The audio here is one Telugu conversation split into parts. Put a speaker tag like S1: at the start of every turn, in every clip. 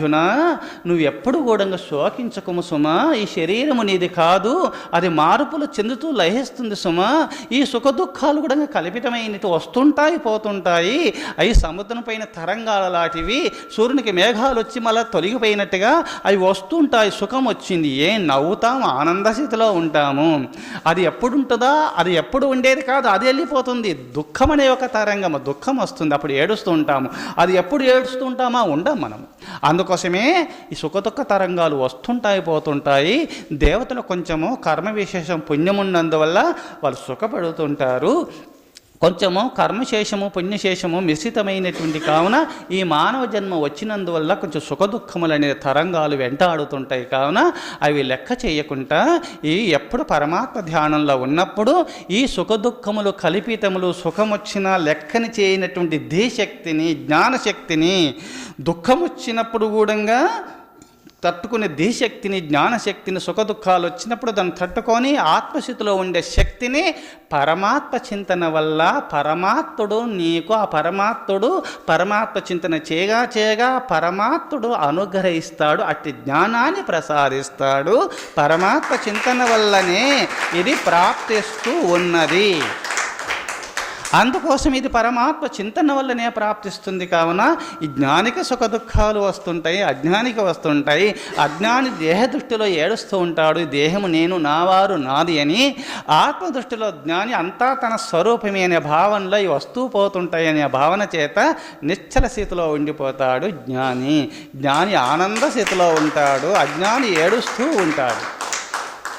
S1: అర్జున నువ్వు ఎప్పుడు కూడా శోకించకము సుమా? ఈ శరీరము నీది కాదు అది మార్పులు చెందుతూ లహిస్తుంది సుమా. ఈ సుఖ దుఃఖాలు కూడా కల్పితమైనవి వస్తుంటాయి పోతుంటాయి. అవి సముద్రం పైన తరంగాల లాంటివి సూర్యునికి మేఘాలు వచ్చి మళ్ళీ తొలగిపోయినట్టుగా అవి వస్తుంటాయి. సుఖం వచ్చింది. ఏం నవ్వుతాం ఆనందస్థితిలో ఉంటాము. అది ఎప్పుడు ఉంటుందా అది ఎప్పుడు ఉండేది కాదు అది వెళ్ళిపోతుంది. దుఃఖం అనే ఒక తరంగం దుఃఖం వస్తుంది అప్పుడు ఏడుస్తూ ఉంటాము. అది ఎప్పుడు ఏడుస్తూ ఉంటామా? ఉండం మనం అందుకోసమే ఈ సుఖదుఖ తరంగాలు వస్తుంటాయి పోతుంటాయి. దేవతలు కొంచెము కర్మ విశేషం పుణ్యమున్నందువల్ల వాళ్ళు సుఖపడుతుంటారు. కొంచెము కర్మశేషము పుణ్యశేషము మిశ్రితమైనటువంటి కావున ఈ మానవ జన్మ వచ్చినందువల్ల కొంచెం సుఖదుఖములు అనే తరంగాలు వెంటాడుతుంటాయి. కావున అవి లెక్క చేయకుండా ఈ ఎప్పుడు పరమాత్మ ధ్యానంలో ఉన్నప్పుడు ఈ సుఖదుఖములు కల్పితములు సుఖమొచ్చిన లెక్కని చేయనటువంటి ధీశక్తిని జ్ఞానశక్తిని దుఃఖం వచ్చినప్పుడు కూడా తట్టుకునే ధీశక్తిని జ్ఞానశక్తిని సుఖదుఖాలు వచ్చినప్పుడు దాన్ని తట్టుకొని ఆత్మస్థితిలో ఉండే శక్తిని పరమాత్మ చింతన వల్ల పరమాత్ముడు నీకు ఆ పరమాత్ముడు పరమాత్మ చింతన చేయగా చేయగా పరమాత్ముడు అనుగ్రహిస్తాడు అట్టి జ్ఞానాన్ని ప్రసాదిస్తాడు. పరమాత్మ చింతన వల్లనే ఇది ప్రాప్తిస్తూ ఉన్నది. అందుకోసం ఇది పరమాత్మ చింతన వల్లనే ప్రాప్తిస్తుంది కావున ఈ జ్ఞానికి సుఖ దుఃఖాలు వస్తుంటాయి అజ్ఞానికి వస్తుంటాయి. అజ్ఞాని దేహ దృష్టిలో ఏడుస్తూ ఉంటాడు ఈ దేహము నేను నావారు నాది అని. ఆత్మ దృష్టిలో జ్ఞాని అంతా తన స్వరూపమే అనే భావనలో ఈ వస్తూ పోతుంటాయి అనే భావన చేత నిశ్చల స్థితిలో ఉండిపోతాడు జ్ఞాని. జ్ఞాని ఆనంద స్థితిలో ఉంటాడు అజ్ఞాని ఏడుస్తూ ఉంటాడు.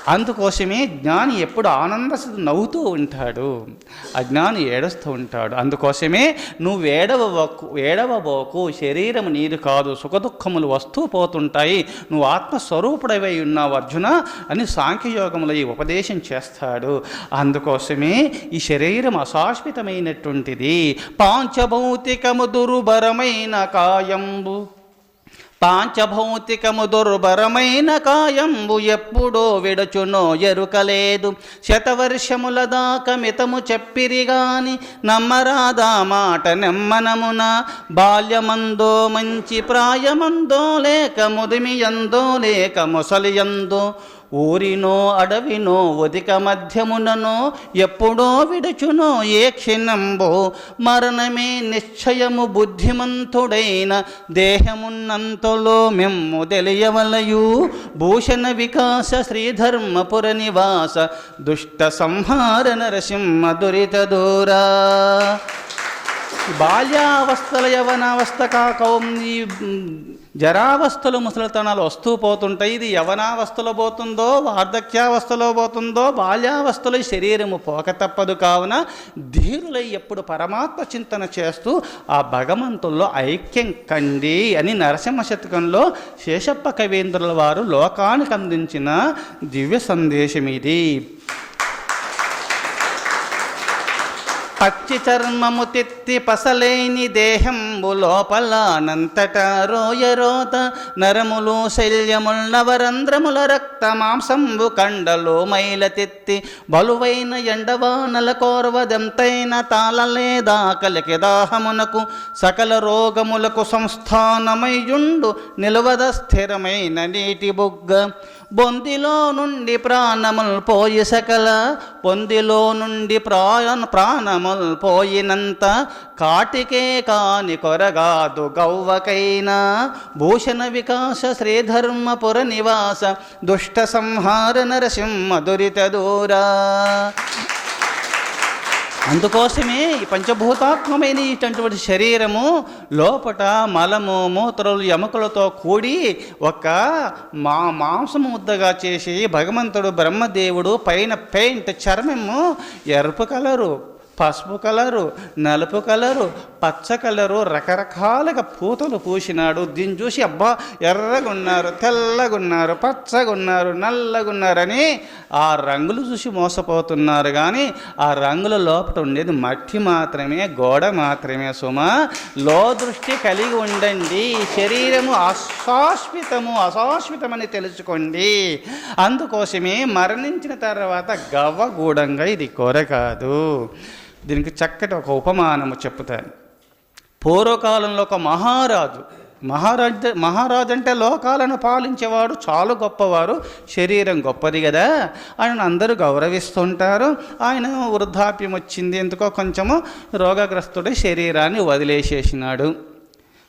S1: అందుకోసమే జ్ఞాని ఎప్పుడు ఆనంద నవ్వుతూ ఉంటాడు. అజ్ఞాని ఏడుస్తూ ఉంటాడు. అందుకోసమే నువ్వు ఏడవబోకు ఏడవబోకు శరీరం నీది కాదు సుఖదుఖములు వస్తూ పోతుంటాయి. నువ్వు ఆత్మస్వరూపుడవై ఉన్నావు అర్జున అని సాంఖ్యయోగములో ఈ ఉపదేశం చేస్తాడు. అందుకోసమే ఈ శరీరం అశాశ్వతమైనటువంటిది. పాంచభౌతికము దుర్భరమైన కాయంబు. పాంచభౌతికము దుర్భరమైన కాయంబు ఎప్పుడో విడచునో ఎరుకలేదు. శతవర్షముల దాకా మితము చెప్పిరిగాని నమ్మరాదా మాట నెమ్మనమున. బాల్యమందో మంచి ప్రాయమందో లేక ముదిమియందో లేక ముసలియందో ఊరినో అడవినో ఒదిక మధ్యముననో ఎప్పుడో విడుచునో ఏ క్షణంబో మరణమే నిశ్చయము బుద్ధిమంతుడైన దేహమున్నంతలో మెమ్ము తెలియవలయు. భూషణ వికాస శ్రీధర్మపుర నివాస దుష్ట సంహార నరసింహ దురిత దూరా. బాల్యావస్థల యవనావస్థ కాకం ఈ జరావస్థలు ముసలితనాలు వస్తూ పోతుంటాయి. ఇది యవనావస్థలో పోతుందో వార్ధక్యావస్థలో పోతుందో బాల్యావస్థలో శరీరము పోక తప్పదు కావున ధీరులై ఎప్పుడు పరమాత్మ చింతన చేస్తూ ఆ భగవంతుల్లో ఐక్యం కండి అని నరసింహ శతకంలో శేషప్ప కవీంద్రుల వారు లోకానికి అందించిన దివ్య సందేశం ఇది. పచ్చి చర్మము తిత్తి పసలేని దేహంబు లోపలనంతట రోయరోత నరములు శల్యముల్నవరంధ్రముల రక్త మాంసంబు కండలు మైల తిత్తి బలువైన ఎండవానల కోరవదెంతైన తాళలేదా కలికి దాహమునకు సకల రోగములకు సంస్థానమయ్యుండు నిలవద స్థిరమైన నీటి బుగ్గ బొందిలో నుండి ప్రాణముల్ పోయి సకల బొందిలో నుండి ప్రాణ ప్రాణముల్ పోయినంత కాటికే కాని కొరగాదు గౌవకైనా. భూషణ వికాస శ్రీధర్మపుర నివాస దుష్ట సంహార నరసింహ దురిత దూరా. అందుకోసమే ఈ పంచభూతాత్మమైన ఇటువంటి శరీరము లోపట మలము మూత్రలు ఎముకలతో కూడి ఒక మా మాంసము ముద్దగా చేసి భగవంతుడు బ్రహ్మదేవుడు పైన పెయింట్ చర్మము ఎరుపు కలరు. పసుపు కలరు నలుపు కలరు పచ్చ కలరు రకరకాలుగా పూతలు పూసినాడు. దీన్ని చూసి అబ్బా ఎర్రగున్నారు తెల్లగున్నారు పచ్చగున్నారు నల్లగున్నారని ఆ రంగులు చూసి మోసపోతున్నారు. కానీ ఆ రంగుల లోపల ఉండేది మట్టి మాత్రమే గోడ మాత్రమే సుమ. లో దృష్టి కలిగి ఉండండి. శరీరము అశాశ్వతము అశాశ్వతమని తెలుసుకోండి. అందుకోసమే మరణించిన తర్వాత గవ్వగూడంగా ఇది కొరకాదు దీనికి చక్కటి ఒక ఉపమానము చెప్తాను పూర్వకాలంలో ఒక మహారాజు మహారాజు మహారాజు అంటే లోకాలను పాలించేవాడు చాలా గొప్పవారు శరీరం గొప్పది కదా ఆయన అందరూ గౌరవిస్తుంటారు. ఆయన వృద్ధాప్యం వచ్చింది ఎందుకో కొంచెము రోగగ్రస్తుడి శరీరాన్ని వదిలేసేసినాడు.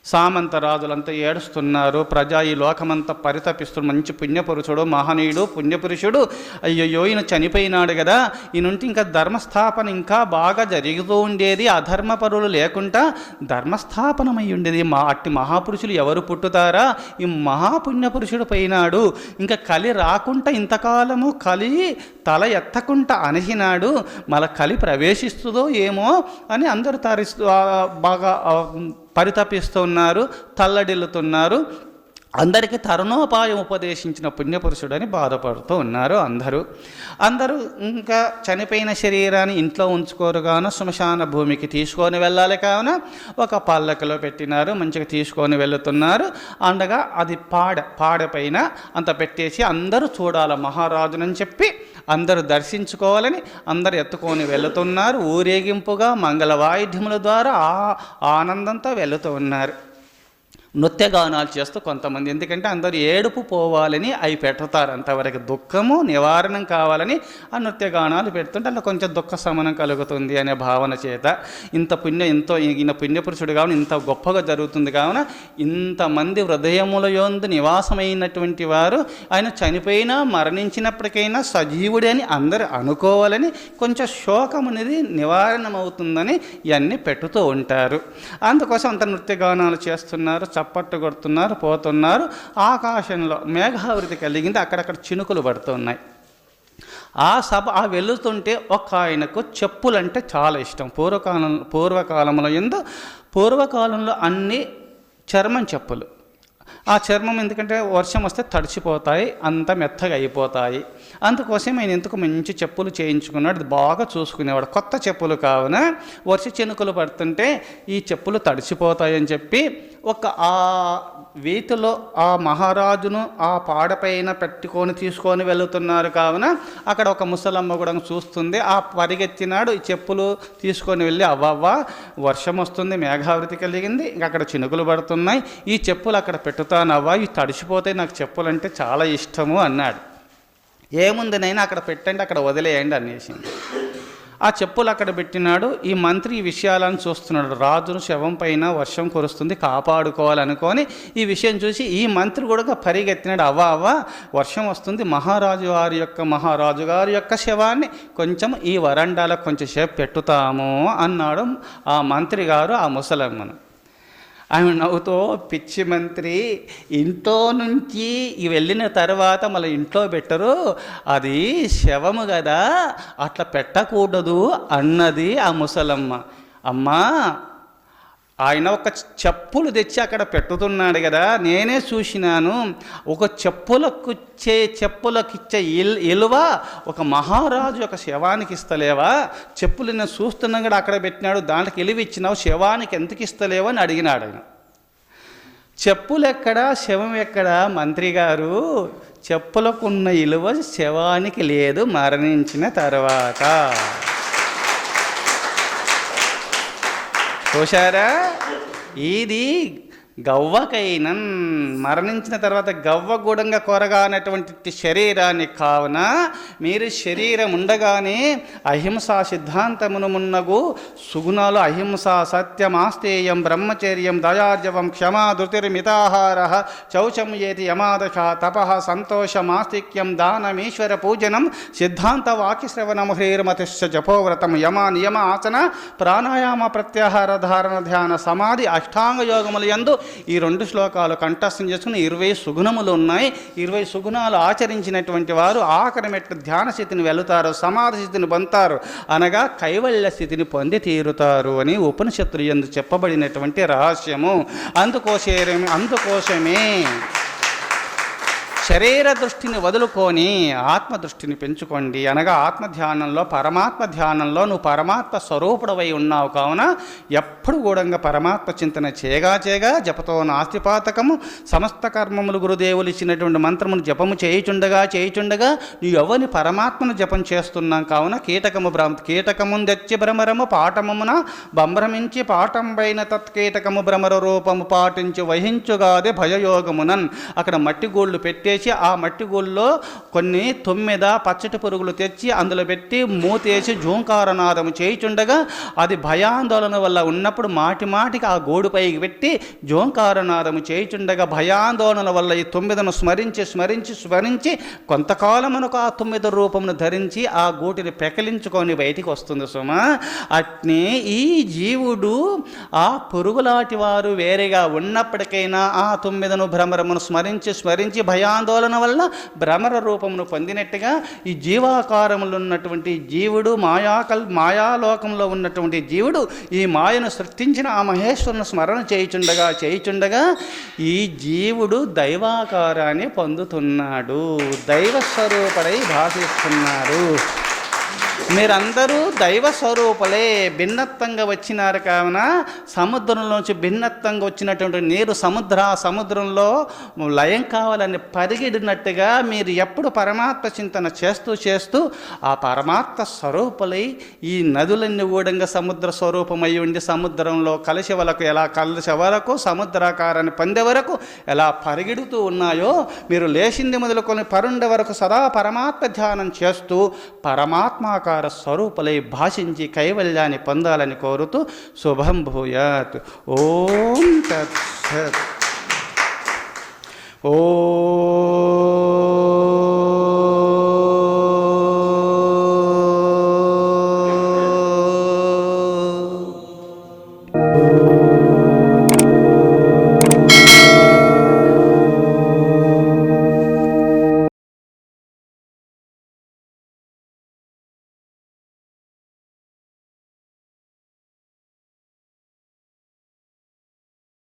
S1: సామంత రాజులంతా ఏడుస్తున్నారు. ప్రజా ఈ లోకమంతా పరితపిస్తున్న మంచి పుణ్యపురుషుడు మహనీయుడు పుణ్యపురుషుడు. అయ్యయ్యో ఈయన చనిపోయినాడు కదా. ఈయనుంటే ఇంకా ధర్మస్థాపన ఇంకా బాగా జరుగుతూ ఉండేది. అధర్మపరులు లేకుండా ధర్మస్థాపనమై ఉండేది. మా అట్టి మహాపురుషులు ఎవరు పుట్టుతారా? ఈ మహాపుణ్యపురుషుడు పోయినాడు. ఇంకా కలి రాకుండా ఇంతకాలము కలి తల ఎత్తకుండా అణిగినాడు. మళ్ళీ కలి ప్రవేశిస్తుందో ఏమో అని అందరూ తరిస్తూ బాగా పరితపిస్తున్నారు తల్లడిల్లుతున్నారు. అందరికీ తరుణోపాయం ఉపదేశించిన పుణ్యపురుషుడని బాధపడుతూ ఉన్నారు అందరూ. అందరూ ఇంకా చనిపోయిన శరీరాన్ని ఇంట్లో ఉంచుకోరు కావున శ్మశాన భూమికి తీసుకొని వెళ్ళాలి కావున ఒక పల్లకలో పెట్టినారు మంచిగా తీసుకొని వెళుతున్నారు. అండగా అది పాడ పాడపైన అంత పెట్టేసి అందరూ చూడాలి మహారాజునని చెప్పి అందరూ దర్శించుకోవాలని అందరు ఎత్తుకొని వెళుతున్నారు. ఊరేగింపుగా మంగళ వాయిద్యముల ద్వారా ఆ ఆనందంతో వెళుతూ ఉన్నారు. నృత్యగానాలు చేస్తూ కొంతమంది. ఎందుకంటే అందరూ ఏడుపు పోవాలని అవి పెడతారు. అంతవరకు దుఃఖము నివారణం కావాలని ఆ నృత్యగానాలు పెడుతుంటే అలా కొంచెం దుఃఖ శమనం కలుగుతుంది అనే భావన చేత. ఇంత పుణ్య ఎంతో ఈయన పుణ్యపురుషుడు కావున ఇంత గొప్పగా జరుగుతుంది కావున ఇంతమంది హృదయముల యందు నివాసమైనటువంటి వారు ఆయన చనిపోయినా మరణించినప్పటికైనా సజీవుడే అని అందరూ అనుకోవాలని కొంచెం శోకం అనేది నివారణమవుతుందని ఇవన్నీ పెట్టుతూ ఉంటారు. అందుకోసం అంత నృత్యగానాలు చేస్తున్నారు. చప్పట్టు కొడుతున్నారు పోతున్నారు. ఆకాశంలో మేఘావృతి కలిగింది అక్కడక్కడ చినుకులు పడుతున్నాయి. ఆ సభ ఆ వెళుతుంటే ఒక ఆయనకు చెప్పులంటే చాలా ఇష్టం. పూర్వకాలం పూర్వకాలంలో ఎందు పూర్వకాలంలో అన్ని చర్మం చెప్పులు. ఆ చర్మం ఎందుకంటే వర్షం వస్తే తడిచిపోతాయి అంత మెత్తగా అయిపోతాయి. అందుకోసం ఆయన ఎందుకు మంచి చెప్పులు చేయించుకున్నాడు? అది బాగా చూసుకునేవాడు. కొత్త చెప్పులు కావున వర్ష చెనుకులు పడుతుంటే ఈ చెప్పులు తడిచిపోతాయని చెప్పి ఒక ఆ వీతిలో ఆ మహారాజును ఆ పాడపైన పెట్టుకొని తీసుకొని వెళుతున్నారు కావున అక్కడ ఒక ముసలమ్మ కూడా చూస్తుంది. ఆ పరిగెత్తినాడు ఈ చెప్పులు తీసుకొని వెళ్ళి అవ్వవ్వ వర్షం వస్తుంది మేఘావృతి కలిగింది ఇంకా అక్కడ చినుకులు పడుతున్నాయి ఈ చెప్పులు అక్కడ పెట్టుతానవ్వా ఇవి తడిసిపోతే నాకు చెప్పులు అంటే చాలా ఇష్టము అన్నాడు. ఏముంది నైనా అక్కడ పెట్టండి అక్కడ వదిలేయండి అనేసింది. ఆ చెప్పులు అక్కడ పెట్టినాడు. ఈ మంత్రి ఈ విషయాలను చూస్తున్నాడు. రాజును శవం పైన వర్షం కురుస్తుంది కాపాడుకోవాలనుకొని ఈ విషయం చూసి ఈ మంత్రి కూడా పరిగెత్తినాడు. అవ్వ అవ్వ వర్షం వస్తుంది. మహారాజు వారి యొక్క మహారాజు గారి యొక్క శవాన్ని కొంచెం ఈ వరండాలో కొంచెం సేపు పెట్టుతాము అన్నాడు ఆ మంత్రి గారు ఆ ముసలమ్మను. ఆమె నవ్వుతో పిచ్చి మంత్రి ఇంట్లో నుంచి వెళ్ళిన తర్వాత మళ్ళీ ఇంట్లో పెట్టరు. అది శవము కదా అట్లా పెట్టకూడదు అన్నది ఆ ముసలమ్మ. అమ్మా ఆయన ఒక చెప్పులు తెచ్చి అక్కడ పెట్టుతున్నాడు కదా నేనే చూసినాను. ఒక చెప్పులకు ఇచ్చే చెప్పులకు ఇచ్చే ఇల్ ఇలువ ఒక మహారాజు ఒక శవానికి ఇస్తలేవా? చెప్పులు నేను చూస్తున్నా కూడా అక్కడ పెట్టినాడు దాంట్లోకి ఇలువ ఇచ్చినావు శవానికి ఎందుకు ఇస్తలేవా అని అడిగినాడు ఆయన. చెప్పులు ఎక్కడా? శవం ఎక్కడా? మంత్రి గారు చెప్పులకున్న ఇలువ శవానికి లేదు మరణించిన తర్వాత. చూశారా? ఇది గవ్వకైనన్ మరణించిన తర్వాత గవ్వగూడంగా కొరగానటువంటి శరీరాన్ని కావున మీరు శరీరం ఉండగానే అహింసా సిద్ధాంతమును మున్నగు సుగుణాలు అహింస సత్యమాస్తేయం బ్రహ్మచర్యం దయార్జవం క్షమా ధృతిర్మితాహార చౌచం ఏతి యమాదశ తప సంతోషమాస్తిక్యం దానమీశ్వర పూజనం సిద్ధాంత వాక్యశ్రవణం హ్రీర్మతిశ్చ జపోవ్రతం యమ నియమ ఆసన ప్రాణాయామ ప్రత్యాహార ధారణ ధ్యాన సమాధి అష్టాంగ యోగములు యందు ఈ రెండు శ్లోకాలు కంఠస్థం చేసుకుని ఇరవై సుగుణములు ఉన్నాయి. ఇరవై సుగుణాలు ఆచరించినటువంటి వారు ఆఖరి ధ్యాన స్థితిని వెళుతారు సమాధి స్థితిని పొందుతారు అనగా కైవల్య స్థితిని పొంది తీరుతారు అని ఉపనిషత్తులు ఎందు చెప్పబడినటువంటి రహస్యము. అందుకోసమే అందుకోసమే శరీర దృష్టిని వదులుకొని ఆత్మ దృష్టిని పెంచుకోండి. అనగా ఆత్మ ధ్యానంలో పరమాత్మ ధ్యానంలో నువ్వు పరమాత్మ స్వరూపుడవై ఉన్నావు కావున ఎప్పుడు కూడా పరమాత్మ చింతన చేయగా చేయగా జపతో నాస్తిపాతకము సమస్త కర్మములు గురుదేవులు ఇచ్చినటువంటి మంత్రమును జపము చేయుచుండగా చేయుచుండగా నువ్వు ఎవరిని పరమాత్మను జపం చేస్తున్నాం కావున కీటకము భ్రమ కీటకము తెచ్చి భ్రమరము పాఠమున బంభ్రమించి పాఠం పైన తత్కీటకము భ్రమర రూపము పాటించి వహించుగాదే భయయోగమునన్. అక్కడ మట్టి గోళ్ళు చేసి ఆ మట్టి గోళ్ళలో కొన్ని తొమ్మిద పచ్చటి పురుగులు తెచ్చి అందులో పెట్టి మూతేసి జూంకారనాదము చేయుచుండగా అది భయాందోళన వల్ల ఉన్నప్పుడు మాటి మాటికి ఆ గోడు పైకి పెట్టి జోంకారనాదము చేయుచుండగా భయాందోళన వల్ల ఈ తొమ్మిదను స్మరించి స్మరించి స్మరించి కొంతకాలమునకు ఆ తొమ్మిది రూపమును ధరించి ఆ గోటిని పెకలించుకొని బయటికి వస్తుంది సుమ. అట్నే ఈ జీవుడు ఆ పురుగులాంటి వారు వేరేగా ఉన్నప్పటికైనా ఆ తొమ్మిదను భ్రమరమును స్మరించి స్మరించి ఆందోళన వల్ల భ్రమర రూపమును పొందినట్టుగా ఈ జీవాకారములు ఉన్నటువంటి జీవుడు మాయాకల్ మాయాలోకంలో ఉన్నటువంటి జీవుడు ఈ మాయను సృష్టించిన ఆ మహేశ్వరుని స్మరణ చేయుచుండగా చేయుచుండగా ఈ జీవుడు దైవాకారాన్ని పొందుతున్నాడు దైవస్వరూపడై భాషిస్తున్నాడు. మీరందరూ దైవ స్వరూపలే భిన్నత్వంగా వచ్చినారు కావున సముద్రంలోంచి భిన్నత్వంగా వచ్చినటువంటి నీరు సముద్ర సముద్రంలో లయం కావాలని పరిగెడినట్టుగా మీరు ఎప్పుడు పరమాత్మ చింతన చేస్తూ చేస్తూ ఆ పరమాత్మ స్వరూపులై ఈ నదులన్నీ ఊడంగా సముద్ర స్వరూపమై ఉండి సముద్రంలో కలిసి వరకు ఎలా కలిసే వరకు సముద్రాకారాన్ని పొందే వరకు ఎలా పరిగెడుతూ ఉన్నాయో మీరు లేచింది మొదలుకొని పరుండ వరకు సదా పరమాత్మ ధ్యానం చేస్తూ పరమాత్మాకార స్వరూపులై భాషించి కైవల్యాన్ని పొందాలని కోరుతూ శుభం భూయాత్. ఓం తత్సత్. ఓ